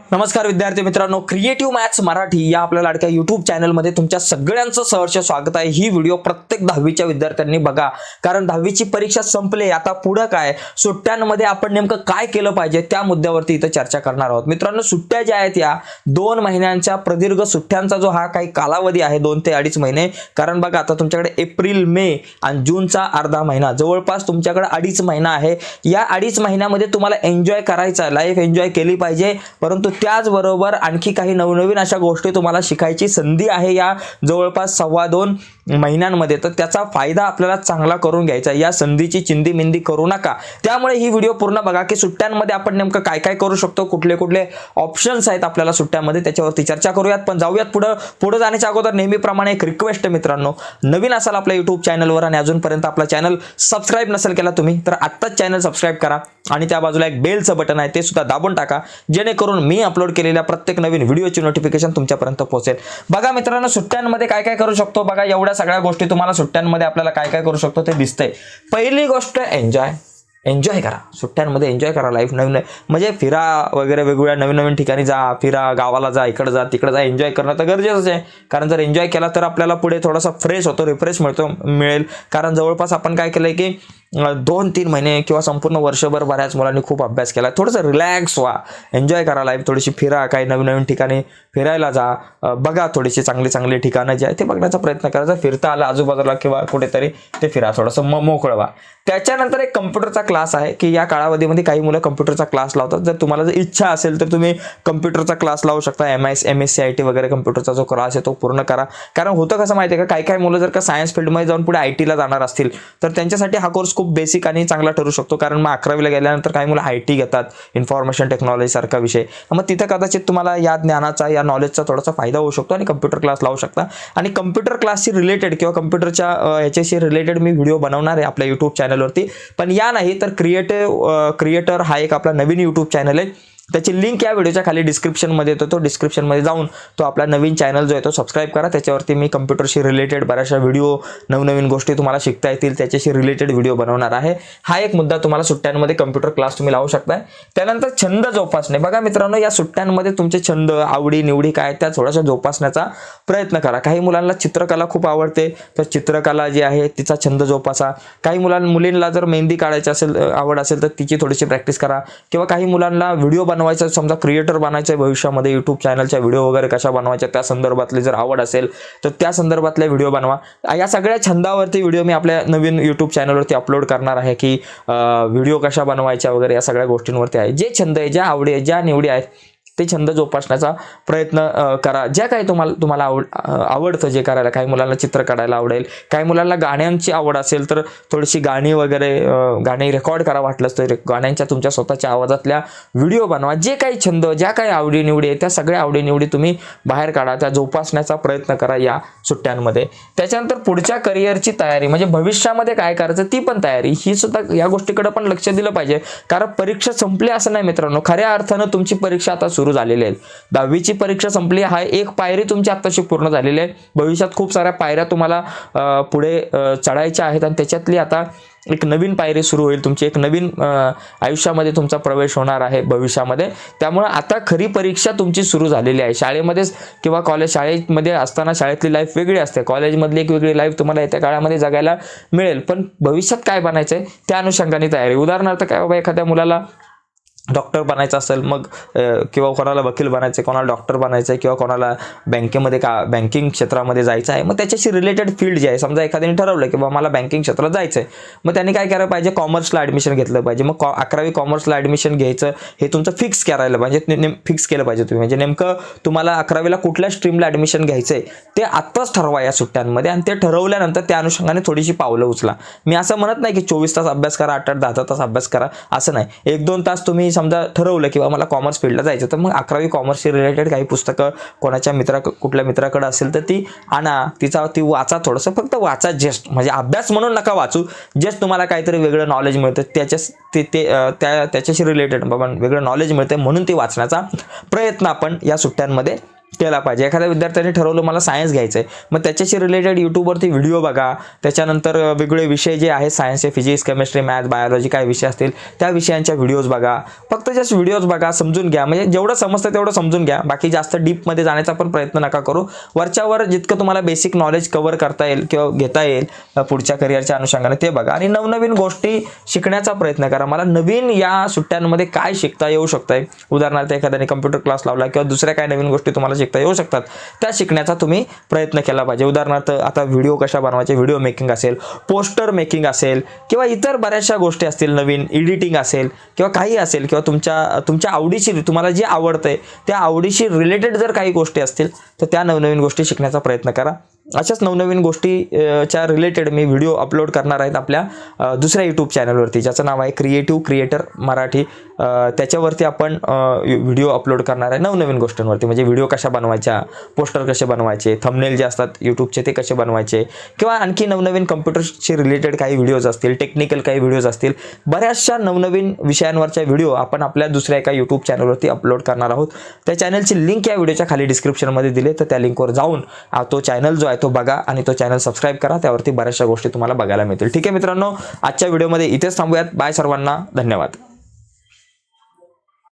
नमस्कार विद्यार्थी मित्रांनो क्रिएटिव्ह मॅथ्स मराठी या आपल्या लाडक्या युट्यूब चॅनलमध्ये तुमच्या सगळ्यांचं सहर्ष स्वागत आहे. ही व्हिडिओ प्रत्येक दहावीच्या विद्यार्थ्यांनी बघा. कारण दहावीची परीक्षा संपली आता पुढं काय? सुट्ट्यांमध्ये आपण नेमकं काय केलं पाहिजे? त्या मुद्द्यावरती इथं चर्चा करणार आहोत. मित्रांनो सुट्ट्या ज्या आहेत या दोन महिन्यांच्या प्रदीर्घ सुट्ट्यांचा जो हा काही कालावधी आहे दोन ते अडीच महिने. कारण बघा आता तुमच्याकडे एप्रिल मे आणि जूनचा अर्धा महिना. जवळपास तुमच्याकडे अडीच महिना आहे. या अडीच महिन्यामध्ये तुम्हाला एन्जॉय करायचा आहे. लाईफ एन्जॉय केली पाहिजे. परंतु त्याचबरोबर आणखी काही नवनवीन अशा गोष्टी तुम्हाला शिकायची संधी आहे या जवळपास सव्वा दोन महिन्यांमध्ये तर त्याचा फायदा आपल्याला चांगला करून घ्यायचा. या संधीची चिंदी मिंदी करू नका. त्यामुळे ही व्हिडिओ पूर्ण बघा की सुट्ट्यांमध्ये आपण नेमकं काय काय करू शकतो कुठले कुठले ऑप्शन्स आहेत आपल्याला सुट्ट्यामध्ये त्याच्यावरती चर्चा करूयात. पण जाऊयात पुढं. पुढं जाण्याच्या अगोदर नेहमीप्रमाणे एक रिक्वेस्ट आहे मित्रांनो. नवीन असाल आपल्या युट्यूब चॅनलवर आणि अजूनपर्यंत आपला चॅनल सबस्क्राईब नसेल केला तुम्ही तर आत्ताच चॅनल सबस्क्राईब करा. आणि त्या बाजूला एक बेलचं बटन आहे ते सुद्धा दाबून टाका. जेणेकरून मी अपलोड केलेल्या प्रत्येक नवीन व्हिडिओची नोटिफिकेशन तुमच्यापर्यंत पोहोचेल. बघा मित्रांनो सुट्ट्यांमध्ये काय काय करू शकतो? बघा एवढ्या सगळ्या गोष्टी तुम्हाला सुट्ट्यांमध्ये आपल्याला काय काय करू शकतो ते दिसतंय. पहिली गोष्ट एन्जॉय एन्जॉय करा. सुट्ट्यांमध्ये एन्जॉय करा लाईफ नवीन म्हणजे फिरा वगैरे वेगवेगळ्या नवीन नवीन ठिकाणी जा फिरा गावाला जा इकडं जा तिकडं जा एन्जॉय करणं तर गरजेचंच आहे. कारण जर एन्जॉय केला तर आपल्याला पुढे थोडासा फ्रेश होतो रिफ्रेश मिळतो मिळेल. कारण जवळपास आपण काय केलंय की दोन तीन महिने किंवा संपूर्ण वर्षभर बऱ्याच मुलांनी खूप अभ्यास केला. थोडंसं रिलॅक्स व्हा. एन्जॉय करा लाईफ थोडीशी फिरा. काही नवीन नवीन ठिकाणी फिरायला जा. बघा थोडीशी चांगली चांगली ठिकाणं जी आहे ते बघण्याचा प्रयत्न करा. जर फिरता आलं आजूबाजूला किंवा कुठेतरी ते फिरा. थोडंसं म मोकळं व्हा. त्याच्यानंतर एक कम्प्युटरचा क्लास आहे की या काळावधीमध्ये काही मुलं कम्प्युटरचा क्लास लावतात. जर तुम्हाला जर इच्छा असेल तर तुम्ही कम्प्युटरचा क्लास लावू शकता. M S M S C I T वगैरे कम्प्युटरचा जो क्लास आहे तो पूर्ण करा. कारण होतं कसं माहिती आहे का? काही काही मुलं जर का सायन्स फील्डमध्ये जाऊन पुढे आय टीला जाणार असतील तर त्यांच्यासाठी हा कोर्स खूप बेसिक आणि चांगला ठरू शकतो. कारण मग अकरावीला गेल्यानंतर काही मुलं आय टी घेतात इन्फॉर्मेशन टेक्नॉलॉजी सारखा विषय. मग तिथं कदाचित तुम्हाला या ज्ञानाचा या नॉलेजचा थोडासा फायदा होऊ शकतो आणि कम्प्युटर क्लास लावू शकता. आणि कम्प्युटर क्लासशी रिलेटेड किंवा कम्प्युटरच्या ह्याच्याशी रिलेटेड मी व्हिडिओ बनवणार आहे आपल्या यूट्यूब चॅनलवरती पण या नाही तर क्रिएटिव्ह क्रिएटर हा एक आपला नवीन यूट्यूब चॅनल आहे. त्याची लिंक या व्हिडिओच्या खाली डिस्क्रिप्शनमध्ये येतो. तो डिस्क्रिप्शनमध्ये जाऊन तो आपला नवीन चॅनल जो आहे तो सबस्क्राईब करा. त्याच्यावरती मी कम्प्युटरशी रिलेटेड बऱ्याचशा व्हिडिओ नवनवीन गोष्टी तुम्हाला शिकता येतील. त्याच्याशी रिलेटेड व्हिडिओ बनवणार आहे. हा एक मुद्दा तुम्हाला सुट्ट्यांमध्ये कम्प्युटर क्लास तुम्ही लावू शकताय. त्यानंतर छंद जोपासणे. बघा मित्रांनो या सुट्ट्यांमध्ये तुमचे छंद आवडी निवडी काय त्या थोड्याशा जोपासण्याचा प्रयत्न करा. काही मुलांना चित्रकला खूप आवडते. तर चित्रकला जी आहे तिचा छंद जोपासा. काही मुलां मुलींना जर मेहंदी काढायची असेल आवड असेल तर तिची थोडीशी प्रॅक्टिस करा. किंवा काही मुलांना व्हिडिओ बनवायचा समजा क्रिएटर बनायचं आहे भविष्यामध्ये युट्यूब चॅनलच्या व्हिडिओ वगैरे कशा बनवायच्या त्या संदर्भातली जर आवड असेल तर त्या संदर्भातले व्हिडिओ बनवा. या सगळ्या छंदावरती व्हिडिओ मी आपल्या नवीन यूट्यूब चॅनलवरती अपलोड करणार आहे की व्हिडिओ कशा बनवायच्या वगैरे या सगळ्या गोष्टींवरती आहे. जे छंद आहे ज्या आवडी आहे ज्या निवडी आहेत ते छंद जोपासण्याचा प्रयत्न करा. ज्या काही तुम्हाला तुम्हाला आवड आवडतं जे करायला काही मुलांना चित्र काढायला आवडेल काही मुलांना गाण्यांची आवड असेल तर थोडीशी गाणी वगैरे गाणी रेकॉर्ड करा वाटलंच तर. गाण्यांच्या तुमच्या स्वतःच्या आवाजातल्या व्हिडिओ बनवा. जे काही छंद ज्या काही आवडीनिवडी आहेत त्या सगळ्या आवडीनिवडी तुम्ही बाहेर काढा. त्या जोपासण्याचा प्रयत्न करा या सुट्ट्यांमध्ये. त्याच्यानंतर पुढच्या करिअरची तयारी म्हणजे भविष्यामध्ये काय करायचं ती पण तयारी. ही सुद्धा या गोष्टीकडे पण लक्ष दिलं पाहिजे. कारण परीक्षा संपली असं नाही मित्रांनो. खऱ्या अर्थानं तुमची परीक्षा आता सुरू झालेले आहेत. दहावीची परीक्षा संपली. हा एक पायरी तुमची आत्ताशी पूर्ण झालेली आहे. भविष्यात खूप साऱ्या पायऱ्या तुम्हाला पुढे चढायच्या आहेत आणि त्याच्यातली आता एक नवीन पायरी सुरू होईल तुमची. एक नवीन आयुष्यामध्ये तुमचा प्रवेश होणार आहे भविष्यामध्ये. त्यामुळे आता खरी परीक्षा तुमची सुरू झालेली आहे. शाळेमध्येच किंवा कॉलेज शाळेमध्ये असताना शाळेतली लाईफ वेगळी असते. कॉलेजमधली एक वेगळी लाईफ तुम्हाला येत्या काळामध्ये जगायला मिळेल. पण भविष्यात काय बनायचं आहे त्या अनुषंगाने तयारी. उदाहरणार्थ काय बाबा एखाद्या मुलाला डॉक्टर बनायचं असेल मग किंवा कोणाला वकील बनायचं आहे कोणाला डॉक्टर बनायचं आहे किंवा कोणाला बँकेमध्ये का बँकिंग क्षेत्रामध्ये जायचं आहे मग त्याच्याशी रिलेटेड फील्ड जे आहे समजा एखाद्याने ठरवलं की बाबा मला बँकिंग क्षेत्रात जायचं आहे मग त्यांनी काय करायला पाहिजे? कॉमर्सला ॲडमिशन घेतलं पाहिजे. मग कॉ अकरावी कॉमर्सला ॲडमिशन घ्यायचं हे तुमचं फिक्स करायला पाहिजे नेम फिक्स केलं पाहिजे तुम्ही. म्हणजे नेमकं तुम्हाला अकरावीला कुठल्या स्ट्रीमला ॲडमिशन घ्यायचं आहे ते आत्ताच ठरवा या सुट्ट्यांमध्ये आणि ते ठरवल्यानंतर त्या अनुषंगाने थोडीशी पावलं उचला. मी असं म्हणत नाही की चोवीस तास अभ्यास करा आठ आठ दहा तास अभ्यास करा असं नाही. एक दोन तास तुम्ही समजा ठरवलं की बाबा मला कॉमर्स फील्डला जायचं तर मग अकरावी कॉमर्सशी रिलेटेड काही पुस्तकं कोणाच्या मित्रा कुठल्या मित्राकडे असेल तर ती आणा तिचा ती वाचा थोडंसं फक्त वाचा जस्ट म्हणजे अभ्यास म्हणून नका वाचू जस्ट तुम्हाला काहीतरी वेगळं नॉलेज मिळतं त्याच्या ते ते त्या त्याच्याशी रिलेटेड बाबा वेगळं नॉलेज मिळतं म्हणून ती वाचण्याचा प्रयत्न आपण या सुट्ट्यांमध्ये केला पाहिजे. एखाद्या विद्यार्थ्याने ठरवलं मला सायन्स घ्यायचं आहे मग त्याच्याशी रिलेटेड यूट्यूबवरती व्हिडिओ बघा. त्याच्यानंतर वेगवेगळे विषय जे आहेत सायन्सचे फिजिक्स केमिस्ट्री मॅथ बायोलॉजी काय विषय असतील त्या विषयांच्या व्हिडिओज बघा. फक्त जस्ट व्हिडिओज बघा समजून घ्या. म्हणजे जेवढं समजतं तेवढं समजून घ्या. बाकी जास्त डीपमध्ये जाण्याचा पण प्रयत्न नका करू. वरच्यावर जितकं तुम्हाला बेसिक नॉलेज कव्हर करता येईल किंवा घेता येईल पुढच्या करिअरच्या अनुषंगाने ते बघा. आणि नवनवीन गोष्टी शिकण्याचा प्रयत्न करा. मला नवीन या सुट्ट्यांमध्ये काय शिकता येऊ शकतंय? उदाहरणार्थ एखाद्याने कम्प्युटर क्लास लावला किंवा दुसऱ्या काय नवीन गोष्टी तुम्हाला शिकता येऊ शकतात. त्या शिकण्याचा तुम्ही प्रयत्न केला पाहिजे. उदाहरणार्थ आता व्हिडिओ कशा बनवायचे? व्हिडिओ मेकिंग असेल पोस्टर मेकिंग असेल किंवा इतर बऱ्याचशा गोष्टी असतील नवीन एडिटिंग असेल किंवा काही असेल किंवा तुमच्या तुमच्या आवडीशी तुम्हाला जे आहे त्या आवडीशी रिलेटेड जर काही गोष्टी असतील तर त्या नवनवीन गोष्टी शिकण्याचा प्रयत्न करा. अशाच नवनवीन गोष्टीच्या रिलेटेड मी व्हिडिओ अपलोड करणार आहेत आपल्या दुसऱ्या यूट्यूब चॅनलवरती ज्याचं नाव आहे क्रिएटिव्ह क्रिएटर मराठी. त्याच्यावरती आपण व्हिडिओ अपलोड करणार आहे नवनवीन गोष्टींवरती. म्हणजे व्हिडिओ कशा बनवायच्या पोस्टर कसे बनवायचे थंबनेल जे असतात यूट्यूबचे ते कसे बनवायचे किंवा आणखी नवनवीन कम्प्युटरशी रिलेटेड काही व्हिडिओज असतील टेक्निकल काही व्हिडिओज असतील बऱ्याचशा नवनवीन विषयांवरच्या व्हिडिओ आपण आपल्या दुसऱ्या एका यूट्यूब चॅनलवरती अपलोड करणार आहोत. त्या चॅनलची लिंक या व्हिडिओच्या खाली डिस्क्रिप्शनमध्ये दिली तर त्या लिंकवर जाऊन तो चॅनल जो आहे तो बघा आणि तो चॅनल सबस्क्राईब करा. त्यावरती बऱ्याचशा गोष्टी तुम्हाला बघायला मिळतील. ठीक आहे मित्रांनो आजच्या व्हिडिओमध्ये इथेच थांबूयात. बाय सर्वांना. धन्यवाद.